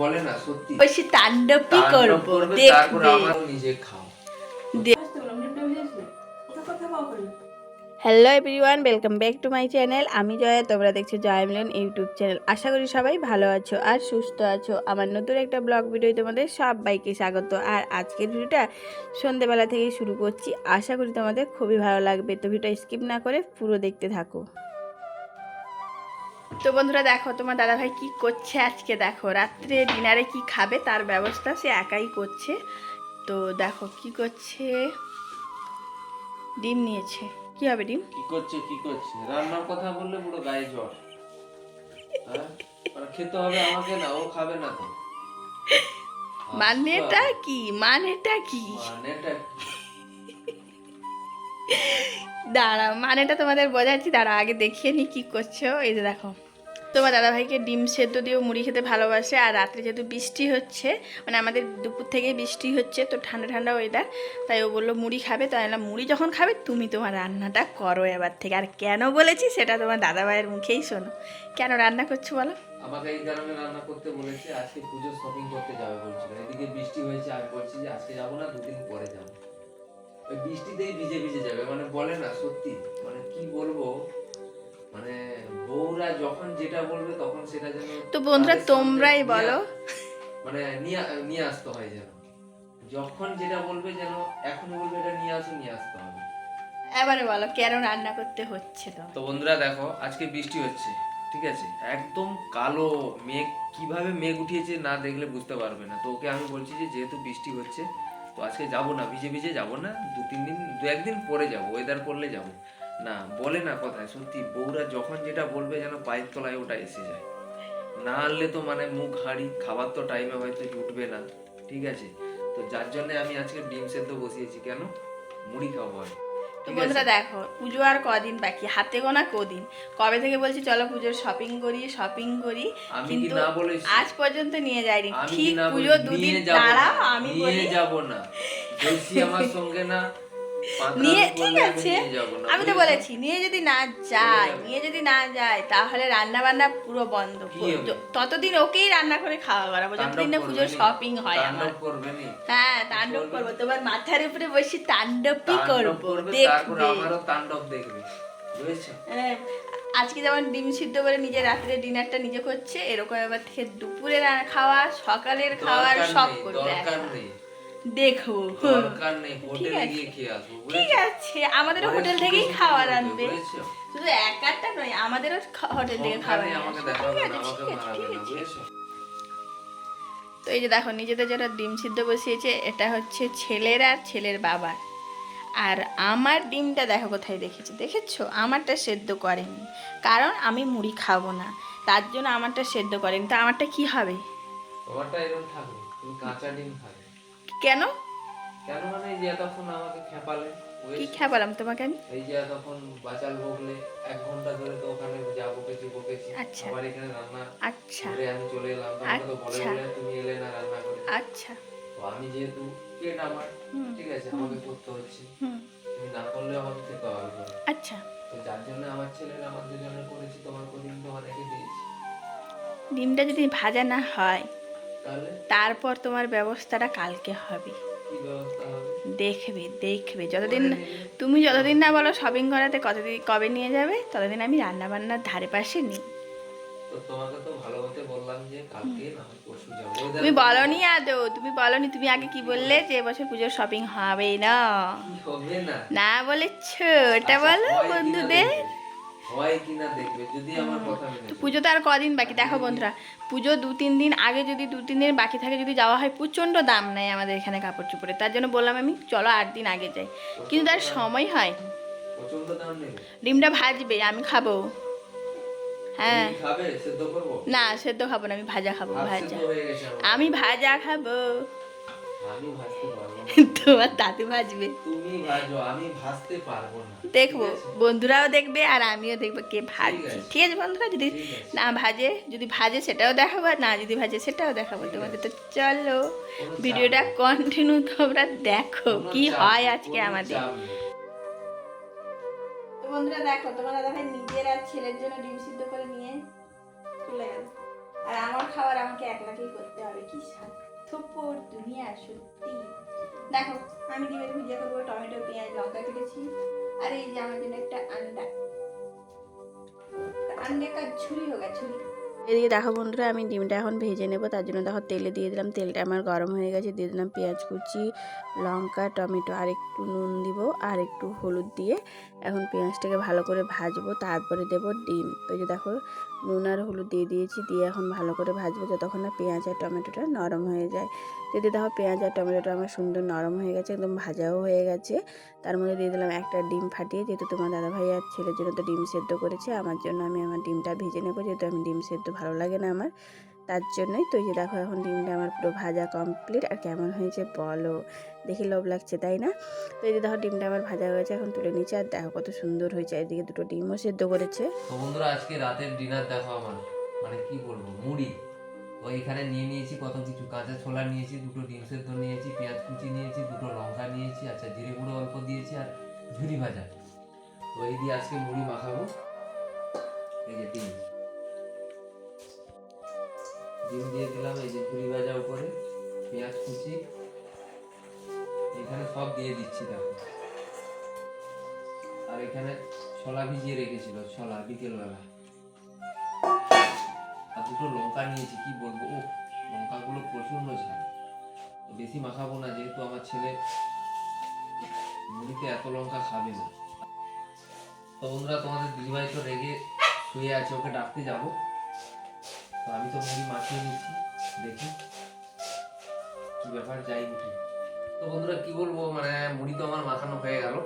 বলে না সত্যি। বেশি তাণ্ডবই তাণ্ডব করব তারপর আমারও নিজে খাও hello everyone welcome back to my channel. আমি জয়া তোমরা দেখছ জয়া মিলন ইউটিউব চ্যানেল। আশা করি সবাই ভালো আছো আর সুস্থ আছো। আমার নতুন একটা ব্লগ ভিডিও তোমাদের সবাইকে স্বাগত। আর আজকের ভিডিওটা সন্ধেবেলা থেকেই শুরু করছি। আশা করি তোমাদের খুবই ভালো লাগবে। তো ভিডিওটা স্কিপ না করে পুরো দেখতে থাকো। তো বন্ধুরা দেখো তোমার দাদাভাই কি করছে আজকে দেখো রাত্রে ডিনারে কি খাবে তার ব্যবস্থা সে একাই করছে। তো দেখো কি করছে ডিম নিয়েছে। কি হবে ডিম? কি করছে কি করছে? রান্নার কথা বললে পুরো গায়ে জ্বর। হ্যাঁ? আর খেতে হবে আমাকে না ও খাবে না তো। মানেটা কি? মানেটা কি? মানেটা কি? দাঁড়া মানেটা তোমাদের বোঝাচ্ছি দাঁড়া আগে দেখিয়ে নি কি করছ। এই যে দেখো, তোমার দাদাভাইকে ডিম সেদ্ধ দিয়েও মুড়ি খেতে ভালোবাসে, আর রাত্রে যেহেতু বৃষ্টি হচ্ছে মানে আমাদের দুপুর থেকে বৃষ্টি হচ্ছে, তো ঠান্ডা ঠান্ডা ওয়েদার তাই ও বলল মুড়ি খাবে, তাই বললাম, মুড়ি যখন খাবে, তুমি তোমার রান্নাটা করো এবার থেকে। আর কেন বলেছি, সেটা তোমার দাদাভাইয়ের মুখেই শোনো। কেন রান্না করছ বলো? আমাকে এই কারণে রান্না করতে বলেছে, আজকে পুজো শপিং করতে যাবে বলছিল। এদিকে বৃষ্টি হয়েছে আমি বলছি যে আজকে যাব না, দুদিন পরে যাব। ওই বৃষ্টিতেই ভিজে ভিজে যাবে মানে বলে না সত্যি। মানে কি বলব? মানে বউরা যখন যেটা বলবে তখন সেটা যেন তো বন্ধুরা তোমরাই বলো। মানে নিয়ে নিয়ে আসতে হয় যেন। যখন যেটা বলবে যেন এখন বলবে এটা নিয়ে আসো নিয়ে আসতে হবে। এবারে বলো কেন রান্না করতে হচ্ছে তো তো বন্ধুরা দেখো আজকে বৃষ্টি হচ্ছে ঠিক আছে? একদম কালো মেঘ কীভাবে মেঘ উঠিয়েছে না দেখলে বুঝতে পারবে না। তো ওকে আমি বলছি যে যেহেতু বৃষ্টি হচ্ছে তো আজকে যাব না, ভিজে ভিজে যাব না, দু তিন দিন, দু একদিন পরে যাব ওয়েদার করলে যাব। না, বলে না কথায় সত্যি বউরা যখন যেটা বলবে যেন পায়ের তলায় ওটা এসে যায়। না আনলে তো মানে মুখ, হাঁড়ি, খাবার তো টাইমে হয়তো জুটবে না, ঠিক আছে? তো যার জন্য আমি আজকে ডিম সেদ্ধ বসিয়েছি, কেন? মুড়ি খাব আমি তো বন্ধুরা দেখো পুজো আর কদিন বাকি? হাতে গোনা কদিন? কবে থেকে বলছি চলো পুজোর শপিং করি শপিং করি কিন্তু আজ পর্যন্ত নিয়ে যাইনি। ঠিক পুজো দুদিন দাঁড়াও আমি যাব না। বলছি আমার সঙ্গে না নিয়ে আমি ঠিক আছে। আমি তো বলেছি নিয়ে যদি না যায় নিয়ে যদি না যায় তাহলে রান্না বান্না পুরো বন্ধ ততদিন ওকেই রান্না করে খাওয়া করাবো যতদিন না পুজোর শপিং হয় আমার? হ্যাঁ তাণ্ডব করব তোমার মাথার উপরে বসে তাণ্ডবই করব দেখবে। মানে আজকে যেমন ডিম সিদ্ধ করে নিজে রাত্রে ডিনারটা নিজে করছে এরকম এবার থেকে দুপুরের খাওয়া সকালের খাওয়ার সব করবে দেখো দরকার নেই হোটেলে। গিয়ে খেয়ে আসব ঠিক আছে আমাদের হোটেল থেকেই খাবার আনবে। শুধু একারটা নয় আমাদেরও হোটেল থেকে খাবার আমাকে দেখাবে ঠিক আছে, ঠিক আছে? তো এই যে দেখো নিজেদের যেটা ডিম সিদ্ধ বসিয়েছে এটা হচ্ছে ছেলের আর ছেলের বাবার। আর আমার ডিমটা দেখো কোথায় দেখেছি? দেখেছ? আমারটা সেদ্ধ করেনি। কারণ আমি মুড়ি খাব না। তার জন্য আমারটা সেদ্ধ করেনি। তো আমারটা কি হবে? তোমারটা এরকম থাকবে তুমি কাঁচা ডিম খাবে। কেন? কেন মানে এই যে এতক্ষণ আমাকে খেপালে কি খেপালাম তোমাকে আমি? এই যে তখন বাচাল বকলে এক ঘণ্টা ধরে তো ওখানে যা বকেছি বকেছি। আচ্ছা। আবার এখানে রান্না আচ্ছা। আমি চলে এলাম। তোমাকে তো বলে আচ্ছা। বলে তুমি এলে না রান্না করে। আচ্ছা। তো আমি যেহেতু পেট আমার ঠিক আছে আমাকে করতে হচ্ছে। তুমি না করলে আমাকে খেতে হবে। আচ্ছা। তো যার জন্য আমার ছেলের আমার দুজনে করেছি তোমার কদিন তোমার রেখে দিয়েছি। ডিমটা যদি ভাজা না হয় তারপর তোমার ব্যবস্থাটা কালকে হবে। দেখবে দেখবে। যতদিন তুমি যতদিন না বলো শপিং করাতে কতদিন কবে নিয়ে যাবে ততদিন আমি রান্না বান্নার ধারে পাশে নিই। তুমি বলনি আদৌ তুমি বলনি তুমি আগে কি বললে যে এবছর পুজোর শপিং হবে না? না। বলেছ এটা আচ্ছা, বলো বন্ধুদের। হয় কিনা দেখবে যদি আমার কথা মেনে তো চলো। পুজো তো আর কদিন বাকি দেখো বন্ধুরা। পুজো দু তিন দিন আগে যদি দু তিন দিন বাকি থাকে যদি যাওয়া হয় প্রচণ্ড দাম নেয় আমাদের এখানে কাপড় চোপড়ে তার জন্য বললাম আমি চলো আট দিন আগে যাই। কিন্তু তার সময় হয়। দাম ডিমটা ভাজবে আমি খাব। হ্যাঁ। না সেদ্ধ খাব না আমি ভাজা খাব ভাজা। আমি ভাজা খাব। আমি ভাজতে পারব তোমার দাদু ভাজবে। তুমি ভাজো আমি ভাজতে পারব না। দেখব বন্ধুরাও দেখবে আর আমিও দেখব কে ভাজছে। ঠিক আছে বন্ধুরা যদি না ভাজে যদি ভাজে সেটাও দেখাবো আর না যদি ভাজে সেটাও দেখাবো। তোমাদের তো চলো ভিডিওটা কন্টিনিউ তোমরা দেখো কি হয় আজকে আমাদের। তো বন্ধুরা দেখো তোমার দাদা ভাই নিজের আর ছেলের জন্য ডিম সিদ্ধ করে নিয়ে চলে গেল। আর আমার খাবার আমাকে একলাকেই করতে হবে কি স্বার্থপর দুনিয়া সত্যি। দেখো, আমি ডিমের ভুজিয়া করব টমেটো, পেঁয়াজ, লঙ্কা কেটেছি। আর এই যে আমার জন্য একটা আন্ডা। আন্ডে কাজ ছুরি হোক ঝুরি এদিকে দেখো বন্ধুরা, আমি ডিমটা এখন ভেজে নেব, তার জন্য দেখো তেলে দিয়ে দিলাম। তেলটা আমার গরম হয়ে গেছে, দিয়ে দিলাম পেঁয়াজ কুচি, লঙ্কা, টমেটো, আর একটু নুন দিব, আর একটু হলুদ দিয়ে এখন পেঁয়াজটাকে ভালো করে ভাজবো, তারপরে দেব ডিম। তো যে দেখো, নুন আর হলুদ দিয়ে দিয়েছি, দিয়ে এখন ভালো করে ভাজবো, যতক্ষণ না পেঁয়াজ আর টমেটোটা নরম হয়ে যায়। যদি দেখো, পেঁয়াজ আর টমেটোটা আমার সুন্দর নরম হয়ে গেছে, একদম ভাজাও হয়ে গেছে। তার মধ্যে দিয়ে দিলাম একটা ডিম ফাটিয়ে, যেহেতু তোমার দাদাভাই আর ছেলের জন্য তো ডিম সেদ্ধ করেছে, আমার জন্য আমি আমার ডিমটা ভেজে নেব, যেহেতু আমি ডিম সেদ্ধ ভালো লাগে না আমার, তার জন্যই তো যে দেখো এখন ডিমটা আমার পুরো ভাজা কমপ্লিট আর কেমন হয়েছে বলো, দেখি লোভ লাগছে, তাই না? তো এই যে দেখো ডিমটা আমার ভাজা হয়েছে এখন তুলে নিচ্ছে, আর দেখো কত সুন্দর হয়েছে, এদিকে দুটো ডিমও সেদ্ধ করেছে। বন্ধুরা, আজকে রাতের ডিনার দেখো আমার মানে কি বলব, মুড়ি। তো এখানে নিয়ে নিয়েছি কত কিছু কাঁচা ছোলা নিয়েছি, দুটো ডিম সেদ্ধ নিয়েছি, পেঁয়াজ কুচি নিয়েছি, দুটো লঙ্কা নিয়েছি আচ্ছা জিরে গুঁড়ো অল্প দিয়েছি আর ঝুরি ভাজা। তো এই দিয়ে আজকে মুড়ি মাখাবো। এই যে ডিম। ডিম দিয়ে দিলাম, এই যে ঝুরি ভাজা উপরে, পেঁয়াজ কুচি। এখানে সব দিয়ে দিচ্ছি, দেখো। আর এখানে ছোলা ভিজিয়ে রেখেছিল, ছোলা বিকেলবেলা। দুটো লঙ্কা নিয়েছি কি বলব? ও লঙ্কাগুলো প্রচণ্ড ঝাল। বেশি মাখাবো না, যেহেতু আমার ছেলে মুড়িতে এত লঙ্কা খাবে না। তো বন্ধুরা, তোমাদের দিদিভাই তো রেগে শুয়ে আছে, ওকে ডাকতে যাব। তো আমি তো মুড়ি মাখিয়ে নিচ্ছি, দেখি কি ব্যাপার, যাই উঠে। তো বন্ধুরা, কি বলব? মানে মুড়ি তো আমার মাখানো হয়ে গেল।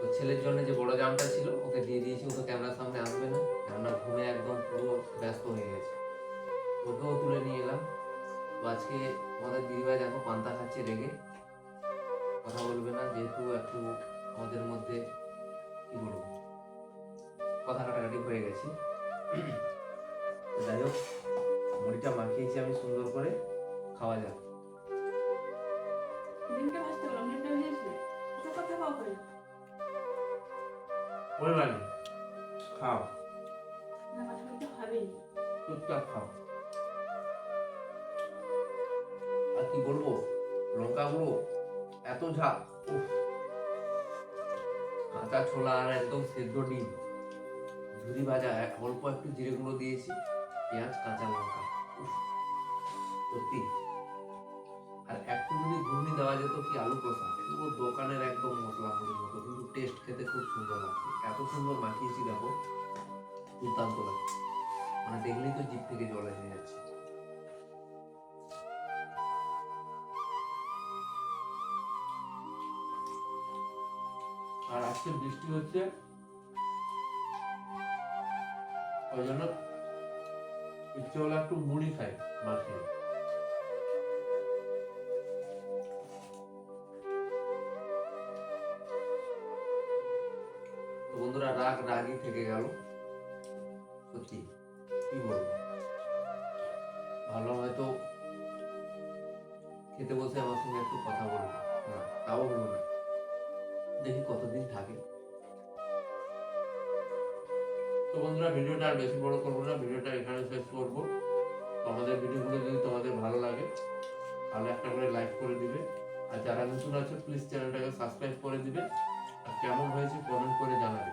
তো ছেলের জন্য যে বড় জামটা ছিল, ওকে দিয়ে দিয়েছি ও তো ক্যামেরার সামনে আসবে না। কেননা ঘুমে একদম পুরো ব্যস্ত হয়ে গেছে। ওকেও তুলে নিয়ে এলাম। তো আজকে আমাদের দিদিভাই দেখো পান্তা খাচ্ছে রেগে। কথা বলবে না, যেহেতু একটু আমাদের মধ্যে কি বলব, কথা কাটাকাটি হয়ে গেছে। যাই হোক, মুড়িটা মাখিয়েছি আমি সুন্দর করে। খাওয়া যাক। ভেজেছি কথা করে? ওই মানে খাও। চুপচাপ খাও। আর কি বলব? লঙ্কা গুঁড়ো এত ঝাল। কাঁচা ছোলা আর একদম সেদ্ধ ডিম। ঝুরি ভাজা এক অল্প একটু জিরে গুঁড়ো দিয়েছি। পেঁয়াজ কাঁচা লঙ্কা। সত্যি। আর একটু যদি ঘুগনি দেওয়া যেত কি আলু কষা? পুরো দোকানের একদম মশলা মুড়ির মতো। কিন্তু টেস্ট খেতে খুব সুন্দর লাগছে। এত সুন্দর মাখিয়েছি দেখো, দুর্দান্ত লাগছে। মানে দেখলেই তো জিভ থেকে জল এসে যাচ্ছে। আর আজকে বৃষ্টি হচ্ছে। ওই জন্য ইচ্ছে হলো একটু মুড়ি খাই মাখিয়ে। থেকে গেল। সত্যি, কি বলব? ভালো হয়তো খেতে বসে আমার সঙ্গে একটু কথা বলব। না, তাও হলো না। দেখি কতদিন থাকে। তো বন্ধুরা, ভিডিওটা আর বেশি বড় করব না, ভিডিওটা এখানে শেষ করব। আমাদের ভিডিওগুলো যদি তোমাদের ভালো লাগে, তাহলে একটা করে লাইক করে দিবে। আর যারা নতুন আছে প্লিজ চ্যানেলটাকে সাবস্ক্রাইব করে দিবে। আর কেমন হয়েছে কমেন্ট করে জানাবে।